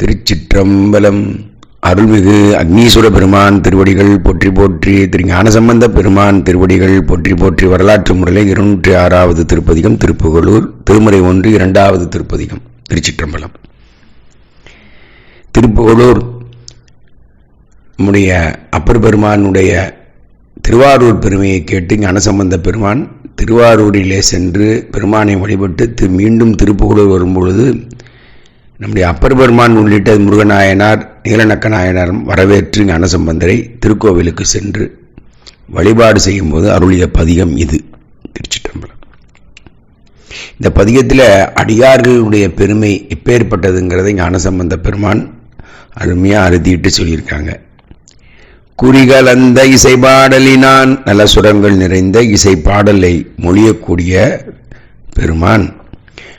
திருச்சிற்றம்பலம். அருள்மிகு அக்னீஸ்வர பெருமான் திருவடிகள் போற்றி போற்றி திரு ஞானசம்பந்த பெருமான் திருவடிகள் போற்றி போற்றி வரலாற்று முறையில் இருநூற்றி ஆறாவது திருப்பதிகம் திருப்புகலூர் திருமுறை ஒன்று இரண்டாவது திருப்பதிகம் திருச்சிற்றம்பலம். திருப்புகலூர் நம்முடைய அப்பர் பெருமானுடைய திருவாரூர் பெருமையை கேட்டு ஞானசம்பந்த பெருமான் திருவாரூரிலே சென்று பெருமானை வழிபட்டு திரு மீண்டும் திருப்புகலூர் வரும்பொழுது நம்முடைய அப்பர் பெருமான் உள்ளிட்ட முருகநாயனார் நீலநக்க நாயனாரும் வரவேற்று ஞானசம்பந்தரை திருக்கோவிலுக்கு சென்று வழிபாடு செய்யும்போது அருளிய பதிகம் இது. திருச்சிட்டம்பலம் இந்த பதிகத்தில் அடியார்களுடைய பெருமை எப்பேற்பட்டதுங்கிறதை ஞானசம்பந்த பெருமான் அருமையாக அறுதிட்டு சொல்லியிருக்காங்க. குறிகலந்த இசைப்பாடலினான் நல்ல சுரங்கள் நிறைந்த இசைப்பாடலை மொழியக்கூடிய பெருமான்.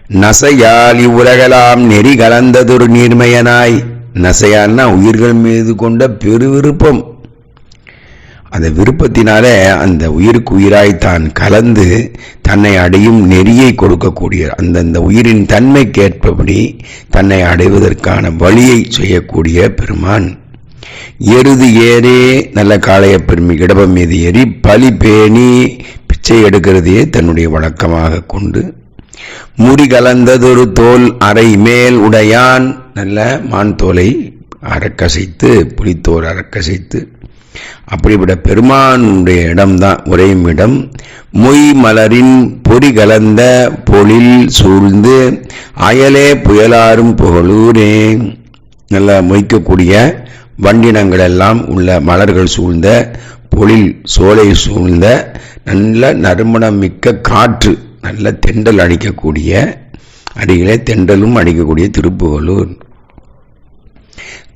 நசையால் இவ்வுலகலாம் நெறி கலந்ததொரு நீர்மையனாய். நசையான்னா உயிர்கள் மீது கொண்ட பெரு விருப்பம் அந்த விருப்பத்தினாலே அந்த உயிருக்கு உயிராய் தான் கலந்து தன்னை அடையும் நெறியை கொடுக்கக்கூடிய அந்தந்த உயிரின் தன்மைக்கேற்பபடி தன்னை அடைவதற்கான வழியை செய்யக்கூடிய பெருமான். எருது ஏறே நல்ல காளைய பெருமை இடபம் மீது ஏறி பலி பேணி பிச்சை எடுக்கிறதையே தன்னுடைய வழக்கமாக கொண்டு முடி கலந்ததொரு தோல் அரை மேல் உடையான். நல்ல மான் தோலை அறக்கசைத்து புலித்தோல் அறக்கசைத்து. அப்படிப்பட்ட பெருமானுடைய இடம்தான் உரையும் இடம். மொய் மலரின் பொறி கலந்த பொழில் சூழ்ந்து அயலே புயலாரும் புகழூரே. நல்ல மொய்க்கக்கூடிய வண்டினங்கள் எல்லாம் உள்ள மலர்கள் சூழ்ந்த பொழில் சோலை சூழ்ந்த நல்ல நறுமணம் மிக்க காற்று. நல்ல தெண்டல் அடிக்கக்கூடிய அடிகளே தெண்டலும் அடிக்கக்கூடிய திருப்புகலூர்.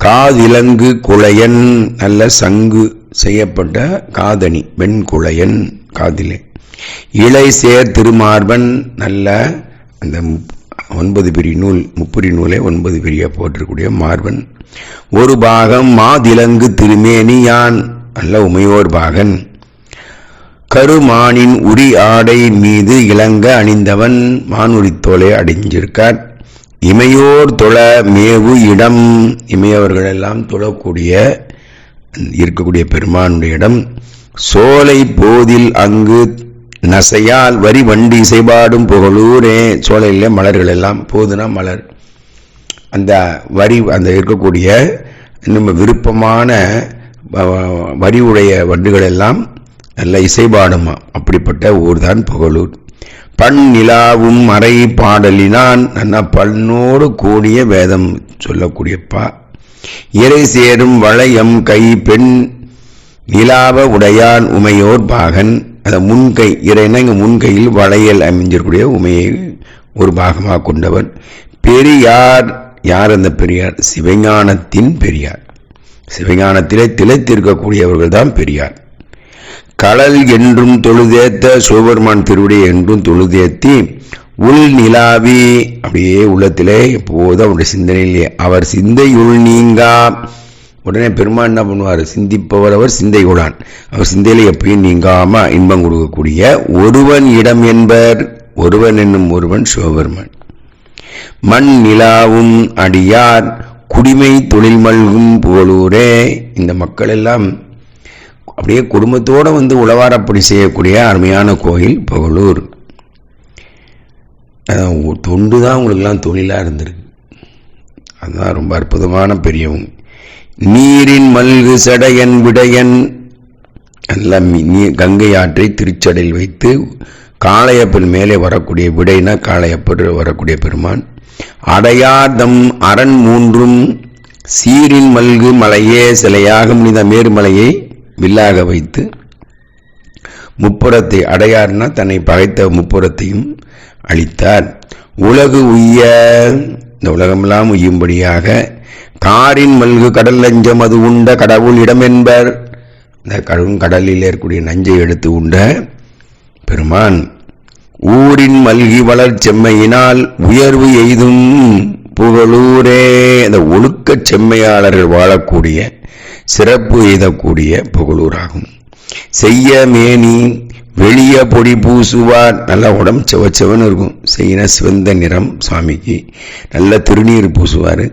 காதிலங்கு குளையன் நல்ல சங்கு செய்யப்பட்ட காதணி வெண்குளையன் காதிலே. இலை சேர் திருமார்பன் நல்ல அந்த ஒன்பது பிரி நூல் முப்புரி நூலை ஒன்பது பிரிய போட்டிருக்கூடிய மார்பன். ஒரு பாகம் மாதிலங்கு திருமேனி யான் நல்ல உமையோர் பாகன். கருமானின் உரி ஆடை மீது இளங்க அணிந்தவன் மானுரித்தோலை அடைஞ்சிருக்கார். இமையோர் தொழ மேவு இடம். இமையவர்கள் எல்லாம் தொழக்கூடிய இருக்கக்கூடிய பெருமானுடைய இடம். சோலை போதில் அங்கு நசையால் வரி வண்டி இசைபாடும் புகழூரே. சோலையில் மலர்கள் எல்லாம் போதுனா மலர். அந்த வரி அந்த இருக்கக்கூடிய நம்ம விருப்பமான வரி உடைய வண்டுகள் எல்லாம் நல்ல இசைபாடுமா அப்படிப்பட்ட ஊர்தான் புகழூர். பண் நிலாவும் மறை பாடலினான். நல்ல பண்ணோடு கூடிய வேதம் சொல்லக்கூடியப்பா. இறை சேரும் வளையம் கை பெண் நிலாவ உடையான் உமையோர் பாகன். அந்த முன்கை இறைனா இங்கே முன்கையில் வளையல் அமைஞ்சிருக்கூடிய உமையை ஒரு பாகமாக கொண்டவன் பெரியார் யார் அந்த பெரியார்? சிவஞானத்தின் பெரியார். சிவஞானத்திலே திளைத்திருக்கக்கூடியவர்கள் தான் பெரியார். கடல் என்றும் தொழுதேத்த சிவபெருமான் திருவிடை என்றும் தொழுதேத்தி உள் நிலாவி அப்படியே உள்ளத்திலே எப்போதும் அவருடைய சிந்தனையிலே அவர் சிந்தையுள் நீங்கா. உடனே பெருமான் என்ன பண்ணுவார்? சிந்திப்பவர் அவர் சிந்தை உடான் அவர் சிந்தையில எப்பயும் நீங்காம இன்பம் கொடுக்கக்கூடிய ஒருவன் இடம் என்பர். ஒருவன் என்னும் ஒருவன் சிவபெருமன் மண் நிலாவும் அடியார் குடிமை தொழில் மல்கும் போலூரே இந்த மக்கள் எல்லாம் அப்படியே குடும்பத்தோடு வந்து உழவாரப்படி செய்யக்கூடிய அருமையான கோயில் புகழூர். தொண்டு தான் உங்களுக்கெல்லாம் தொழிலாக இருந்திருக்கு. அதுதான் ரொம்ப அற்புதமான பெரியவங்க நீரின் மல்கு சடையன் விடையன் நல்ல கங்கை ஆற்றை திருச்சடையில் வைத்து காளையப்பன் மேலே வரக்கூடிய விடைனா காளையப்பர் வரக்கூடிய பெருமான். அடையாதம் அரண் மூன்றும் சீரின் மல்கு மலையே சிலையாக முடிந்த மேருமலையை வில்லாக வைத்து முப்புறத்தை அடையார்னா தன்னை பகைத்த முப்புறத்தையும் அளித்தார் உலகு உய்ய இந்த உலகமெல்லாம் உய்யும்படியாக காரின் மல்கு கடல் லஞ்சம் அது உண்ட கடவுள் இடம் என்பர் இந்த கடும் கடலில் இருக்கக்கூடிய நஞ்சை எடுத்து உண்ட பெருமான் ஊரின் மல்கி வளர் செம்மையினால் உயர்வு எய்தும் புகழூரே. அந்த ஒழுக்க செம்மையாளர்கள் வாழக்கூடிய சிறப்பு எய்தக்கூடிய புகழூராகும். செய்ய மேனி வெளிய பொடி பூசுவார். நல்ல உடம்பு செவச்செவன்னு இருக்கும். செய்யின சிவந்த நிறம் சுவாமிக்கு நல்ல திருநீர் பூசுவார்.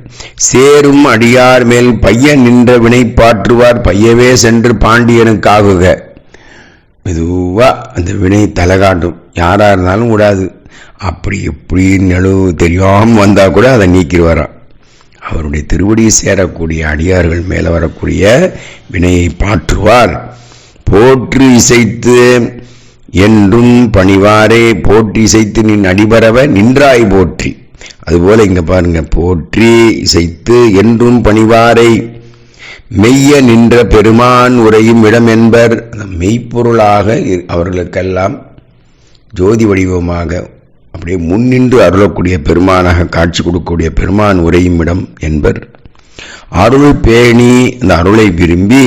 சேரும் அடியார் மேல் பையன் நின்ற வினை பாற்றுவார். பையவே சென்று பாண்டியனுக்காகுக மெதுவா அந்த வினை தலை காட்டும் யாரா இருந்தாலும் விடாது. அப்படி எப்படி நெழுவு தெரியாமல் வந்தா கூட அதை நீக்கிடுவாராம். அவருடைய திருவடி சேரக்கூடிய அடியார்கள் மேலே வரக்கூடிய வினையை பாற்றுவார் போற்று இசைத்து என்றும் பணிவாரே போற்றி இசைத்து நின் அடிபரவ நின்றாய் போற்றி. அதுபோல இங்க பாருங்க போற்றி இசைத்து என்றும் பணிவாரை மெய்ய நின்ற பெருமான் உரையும் இடம் என்பர். அந்த மெய்ப்பொருளாக அவர்களுக்கெல்லாம் ஜோதி வடிவமாக அப்படியே முன்னின்று அருளக்கூடிய பெருமானாக காட்சி கொடுக்கக்கூடிய பெருமான் உரையும் இடம் என்பர். அருள் பேணி அந்த அருளை விரும்பி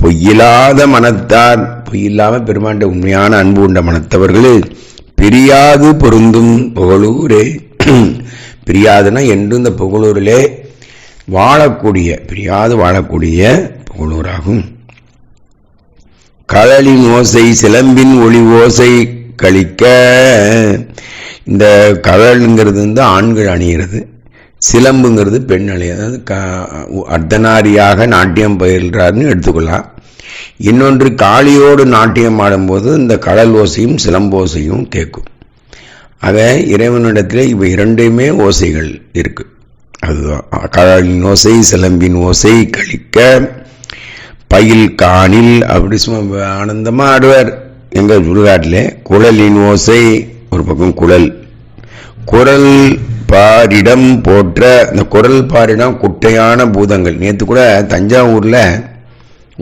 பொய்யில்லாத மனத்தார் பொய்யில்லாமல் பெருமாண்ட உண்மையான அன்பு உண்ட மனத்தவர்களே பிரியாது பொருந்தும் புகழூரே. பிரியாதுன்னா என்று இந்த புகழூரிலே வாழக்கூடிய பிரியாது வாழக்கூடிய புகழூராகும். கடலின் ஓசை சிலம்பின் ஒளி ஓசை கழிக்க இந்த கடலுங்கிறது வந்து ஆண்கள் அணிகிறது சிலம்புங்கிறது பெண் அணி. அதாவது க- அர்த்தநாரியாக நாட்டியம் பயில்றாருன்னு எடுத்துக்கொள்ளலாம். இன்னொன்று காளியோடு நாட்டியம் ஆடும்போது இந்த கடல் ஓசையும் சிலம்போசையும் கேட்கும். ஆக இறைவனிடத்தில் இவை இரண்டுமே ஓசைகள் இருக்குது அதுதான் கடலின் ஓசை சிலம்பின் ஓசை கழிக்க பயில் காணில் அப்படி சும்மா ஆனந்தமாக ஆடுவார். எங்கள் சுடுகாட்டில் குழலின் ஓசை ஒரு பக்கம் குழல் குரல் பாரிடம் போற்ற இந்த குரல் பாரிடம் குட்டையான பூதங்கள். நேற்று கூட தஞ்சாவூரில்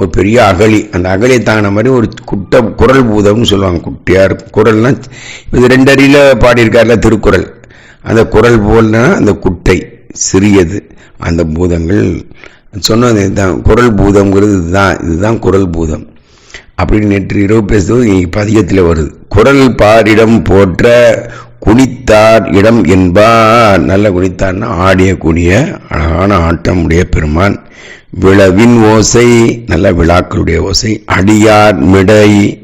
ஒரு பெரிய அகழி அந்த அகழியை தாங்கின மாதிரி ஒரு குட்டை குரல் பூதம்னு சொல்லுவாங்க. குட்டியா இருக்கும் குரல்னா இது ரெண்டு அடியில் பாடியிருக்காருல திருக்குறள். அந்த குரல் போல்னா அந்த குட்டை சிறியது அந்த பூதங்கள். சொன்னது இதுதான் குரல் பூதம்ங்கிறது இதுதான் இதுதான் குரல் பூதம். அப்படின்னு நேற்று இரவு பேசுவது இன்னைக்கு பதிகத்தில் வருது. குரல் பாரிடம் போற்ற குனித்தார் இடம் என்பார். நல்ல குனித்தார்னா ஆடியக்கூடிய அழகான ஆட்டம் உடைய பெருமான். விளவின் ஓசை நல்ல விழாக்களுடைய ஓசை. அடியார் மிடை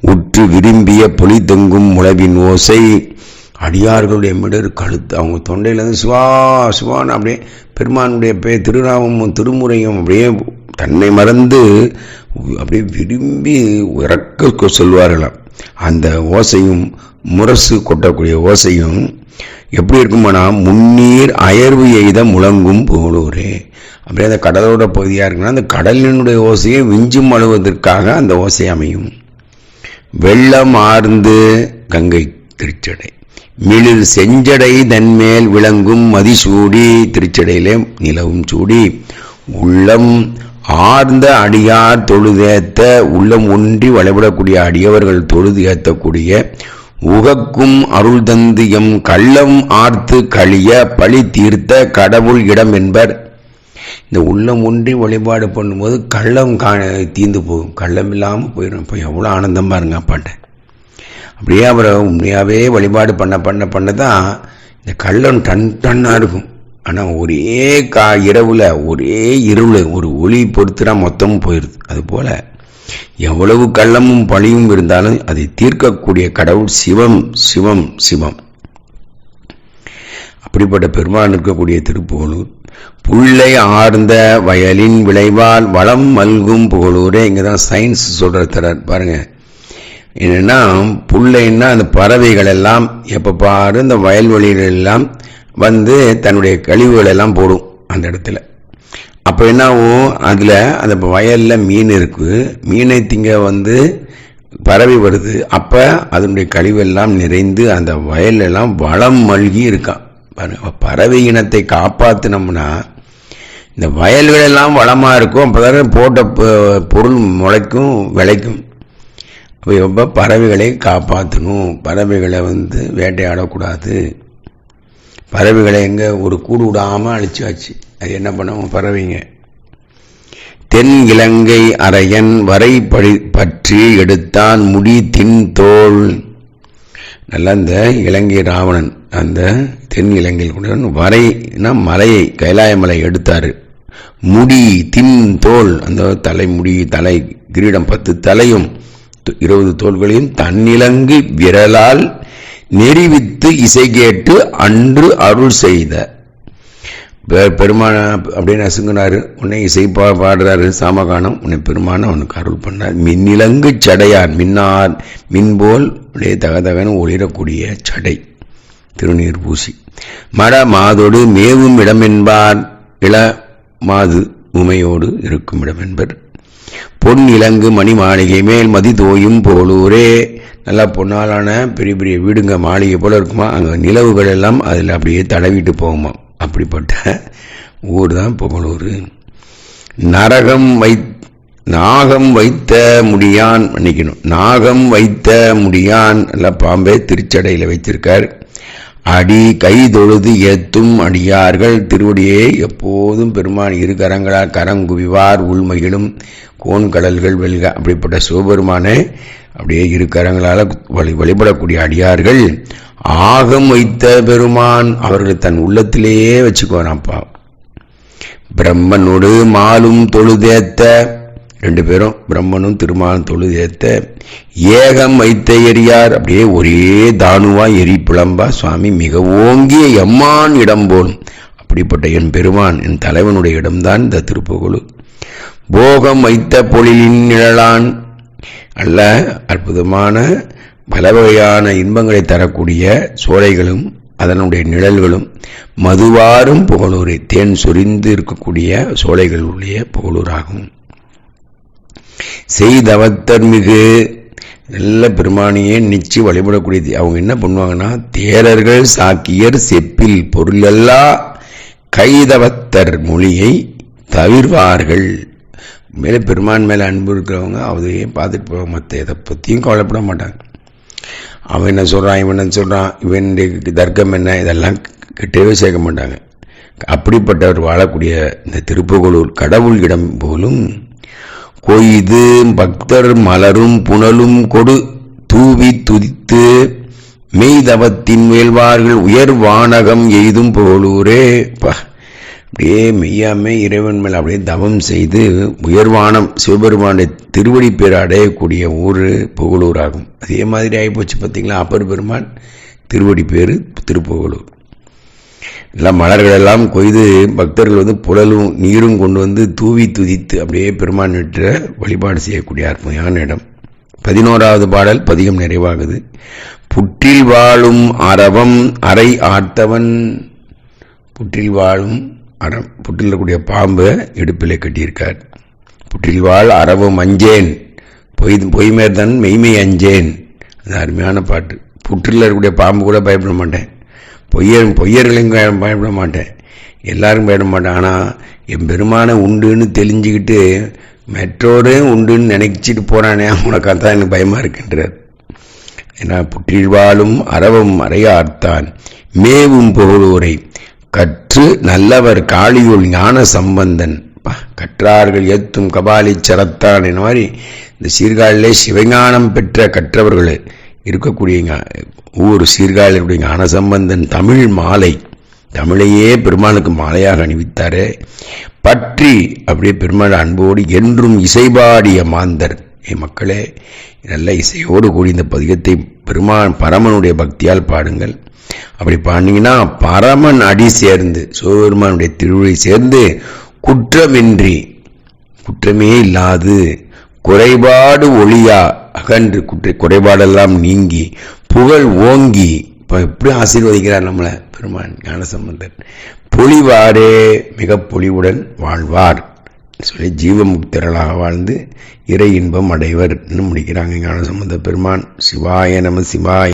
உற்று விரும்பிய பொலி தொங்கும் முளவின் ஓசை. அடியார்களுடைய மிடர் கழுத்து அவங்க தொண்டையிலேருந்து சுவா சுவான்னு அப்படியே பெருமானுடைய பே திருநாமமும் திருமுறையும் அப்படியே தன்னை மறந்து அப்படியே விரும்பி இறக்க சொல்வார்களாம். அந்த ஓசையும் முரசு கொட்டக்கூடிய ஓசையும் எப்படி இருக்குமானா முன்னீர் அயர்வு எய்த முழங்கும் போலூரே. அப்படியே அந்த கடலோட பகுதியாக இருக்குன்னா அந்த கடலினுடைய ஓசையை விஞ்சும் அழுவதற்காக அந்த ஓசை அமையும். வெள்ளம் ஆர்ந்து கங்கை திருச்சடை. மிளிர் செஞ்சடை தன்மேல் விளங்கும் மதிசூடி திருச்சடையிலே நிலவும் சூடி. உள்ளம் ஆர்ந்த அடியார் தொழுதேத்த உள்ளம் ஒன்றி வழிபடக்கூடிய அடியவர்கள் தொழுது ஏத்தக்கூடிய உகக்கும் அருள் தந்தியம் கள்ளம் ஆர்த்து கழிய பழி தீர்த்த கடவுள் இடம் என்பர். இந்த உள்ளம் ஒன்றி வழிபாடு பண்ணும்போது கள்ளம் கா தீந்து போகும். கள்ளம் இல்லாமல் போயிடும் இப்போ எவ்வளோ ஆனந்தம் பாருங்க அப்பாட்ட அப்படியே அவரை உண்மையாகவே வழிபாடு பண்ண பண்ண பண்ண தான் இந்த கள்ளம் டன் டன்னாக இருக்கும். ஆனால் ஒரே கா இரவில் ஒரே இருள் ஒரு ஒளி பொறுத்துனா மொத்தமும் போயிடுது அதுபோல் எவ்வளவு கள்ளமும் பழியும் இருந்தாலும் அதை தீர்க்கக்கூடிய கடவுள் சிவம் சிவம் சிவம். அப்படிப்பட்ட பெருமான் இருக்கக்கூடிய திருப்புகழூர் புள்ளை ஆர்ந்த வயலின் விளைவால் வளம் மல்கும் புகழூரே. இங்கே தான் சயின்ஸ் சொல்கிற தரார் பாருங்க. என்னன்னா புள்ளைன்னா அந்த பறவைகள் எல்லாம் எப்போ பாரு இந்த வயல்வெளிகள் எல்லாம் வந்து தன்னுடைய கழிவுகள் எல்லாம் போடும் அந்த இடத்துல. அப்போ என்ன ஆகும் அதில் அந்த வயலில் மீன் இருக்கு. மீனை திங்க வந்து பறவை வருது. அப்போ அதனுடைய கழிவெல்லாம் நிறைந்து அந்த வயலெல்லாம் வளம் மல்கி இருக்கான். பறவை இனத்தை காப்பாற்றினோம்னா இந்த வயல்களெல்லாம் வளமாக இருக்கும். அப்போ போட்ட பொருள் முளைக்கும் விளைக்கும். அப்போ எப்போ பறவைகளை காப்பாற்றணும் பறவைகளை வந்து வேட்டையாடக்கூடாது. பறவைகளை எங்கே ஒரு கூடு விடாமல் அழிச்சாச்சு. அது என்ன பண்ணுவோம் பறவைங்க. தென் இலங்கை அரையன் வரை படி பற்றி எடுத்தான் முடி தின் தோல். நல்ல அந்த இலங்கை ராவணன் அந்த தென் இலங்கையில் கொண்டு வரைனா மலையை கைலாய மலை எடுத்தாரு. முடி தின் தோல் அந்த தலை முடி தலை கிரீடம் பத்து தலையும் இருபது தோள்களையும் தன்னிலங்கு விரலால் நெறிவித்து இசை கேட்டு அன்று அருள் செய்த. பெ- பெருமான அப்படின்னு அசுங்கினாரு உன்னை இசை பா பாடுறாரு சாமகானம். உன்னை பெருமான அவனுக்கு அருள் பண்ணார். மின்னிலங்கு சடையார் மின்னார் மின்போல் உடைய தகதகன்னு ஒளிரக்கூடிய சடை. திருநீர் பூசி. மட மாதோடு மேவும் இடமென்பார். இள மாது உமையோடு இருக்கும் இடமென்பர். பொன் இலங்கு மணி மாளிகை மேல் மதி தோயும் போலூரே. நல்லா பொன்னாலான பெரிய பெரிய வீடுங்க மாளிகை போல இருக்குமா? அங்கே நிலவுகள் எல்லாம் அதில் அப்படியே தடவிட்டு போகுமா? அப்படிப்பட்ட ஊர் தான் புகழூர். நரகம் வை நாகம் வைத்த முடியான் மன்னிக்கணும். நாகம் வைத்த முடியான் நல்லா பாம்பே திருச்சடையில் வைத்திருக்கார். அடி கை தொழுது ஏத்தும் அடியார்கள் திருவடியே. எப்போதும் பெருமான் இரு கரங்களால் கரங்குவிவார் உள்மையிலும் கோன் கடல்கள் வெல்க. அப்படிப்பட்ட சிவபெருமானே அப்படியே இரு கரங்களால் வழி வழிபடக்கூடிய அடியார்கள். ஆகம் வைத்த பெருமான் அவர்கள் தன் உள்ளத்திலேயே வச்சுக்குவாராப்பா பிரம்மனோடு மாலும் தொழுதேத்த ரெண்டு பேரும் பிரம்மனும் திருமாலும் தொழுதேத்த ஏகம் வைத்த எரியார். அப்படியே ஒரே தானுவா எரி புலம்பா. சுவாமி மிக ஓங்கிய எம்மான் இடம் போலும் அப்படிப்பட்ட என் பெருமான் என் தலைவனுடைய இடம்தான் இந்த திருப்புகழு. போகம் வைத்த பொழிலின் நிழலான். அல்ல அற்புதமான பல வகையான இன்பங்களை தரக்கூடிய சோலைகளும் அதனுடைய நிழல்களும் மதுவாரும் புகழூரை. தேன் சொரிந்து இருக்கக்கூடிய சோலைகளுடைய புகழூராகும். செய்தவத்தர் மிகு நல்ல பெருமானியே நிச்சு வழிபடக்கூடியது. அவங்க என்ன பண்ணுவாங்கன்னா தேரர்கள் சாக்கியர் செப்பில் பொருளல்லா கைதவத்தர் மொழியை தவிர்வார்கள். மேலே பெருமான் மேலே அன்பு இருக்கிறவங்க அதையே பார்த்துட்டு போவாங்க மற்ற எதை பற்றியும் கவலைப்பட மாட்டாங்க. அவன் என்ன சொல்கிறான் இவன் என்ன சொல்கிறான் இவன் தர்க்கம் என்ன இதெல்லாம் கிட்டவே சேர்க்க மாட்டாங்க. அப்படிப்பட்டவர் வாழக்கூடிய இந்த திருப்புகலூர் கடவுள் இடம் போலும் கொய்து பக்தர் மலரும் புனலும் கொடு. தூவி துதித்து மெய்தவத்தின் மேல்வார்கள் உயர் வானகம் எய்தும் புகழூரே பா. அப்படியே மெய்யாமே இறைவன் மேல் அப்படியே தவம் செய்து உயர்வானம் சிவபெருமானுடைய திருவடி பேர் அடையக்கூடிய ஊர் புகழூராகும். அதே மாதிரி ஆகிப்போச்சு பார்த்தீங்களா அப்பர் பெருமான் திருவடி பேர் திருப்புகழூர். எல்லாம் மலர்கள் எல்லாம் கொய்து பக்தர்கள் வந்து புழலும் நீரும் கொண்டு வந்து தூவி துதித்து அப்படியே பெருமான் வழிபாடு செய்யக்கூடிய அற்புதமான இடம். பதினோராவது பாடல் பதிகம் நிறைவாகுது. புற்றில் வாழும் அரவம் அறை ஆர்த்தவன். புற்றில் வாழும் அறம் புற்றில் இருக்கக்கூடிய பாம்பை இடுப்பிலே கட்டியிருக்கார். புற்றில் வாழ் அரவம் அஞ்சேன். பொய் பொய்மேர்தன் மெய்மை அஞ்சேன். அது அருமையான பாட்டு. புற்றில் இருக்கக்கூடிய பாம்பு கூட பயப்பட மாட்டேன். பொய்யர் பொய்யர்களையும் பயப்பட மாட்டேன். எல்லாரும் பயப்பட மாட்டேன். ஆனால் என் பெருமானை உண்டுன்னு தெளிஞ்சுக்கிட்டு மெட்ரோரையும் உண்டுன்னு நினைச்சிட்டு போகிறானே உனக்கு தான் எனக்கு பயமாக இருக்கின்றார். ஏன்னா புற்றில் அறவும் அறையார்த்தான். மேவும் புகழோரை. கற்று நல்லவர் காளியுள் ஞான சம்பந்தன். பா, கற்றார்கள் ஏத்தும் கபாலி சரத்தான் என்ன மாதிரி இந்த சீர்காழிலே சிவஞானம் பெற்ற கற்றவர்கள். இருக்கக்கூடிய ஒவ்வொரு ஊர் ஞானசம்பந்தன் சம்பந்தன் தமிழ் மாலை தமிழையே பெருமானுக்கு மாலையாக அணிவித்தார் பற்றி அப்படியே பெருமாள் அன்போடு என்றும் இசைபாடிய மாந்தர். ஏ மக்களே நல்ல இசையோடு கூடி இந்த பதிகத்தை பெருமான் பரமனுடைய பக்தியால் பாடுங்கள். அப்படி பாடினீங்கன்னா பரமன் அடி சேர்ந்து சிவபெருமானுடைய திருவிழை சேர்ந்து குற்றமின்றி குற்றமே இல்லாது குறைபாடு ஒளியா? அகன்று குற்ற குறைபாடெல்லாம் நீங்கி புகழ் ஓங்கி இப்போ எப்படி ஆசீர்வதிக்கிறார் நம்மளை? பெருமான் ஞானசம்பந்தர். பொலிவாரே மிக பொலிவுடன் வாழ்வார். சொல்லி ஜீவமுக்தர்களாக வாழ்ந்து இறை இன்பம் அடைவர் இன்னும் முடிக்கிறாங்க ஞானசம்பந்த பெருமான். சிவாய நம சிவாய.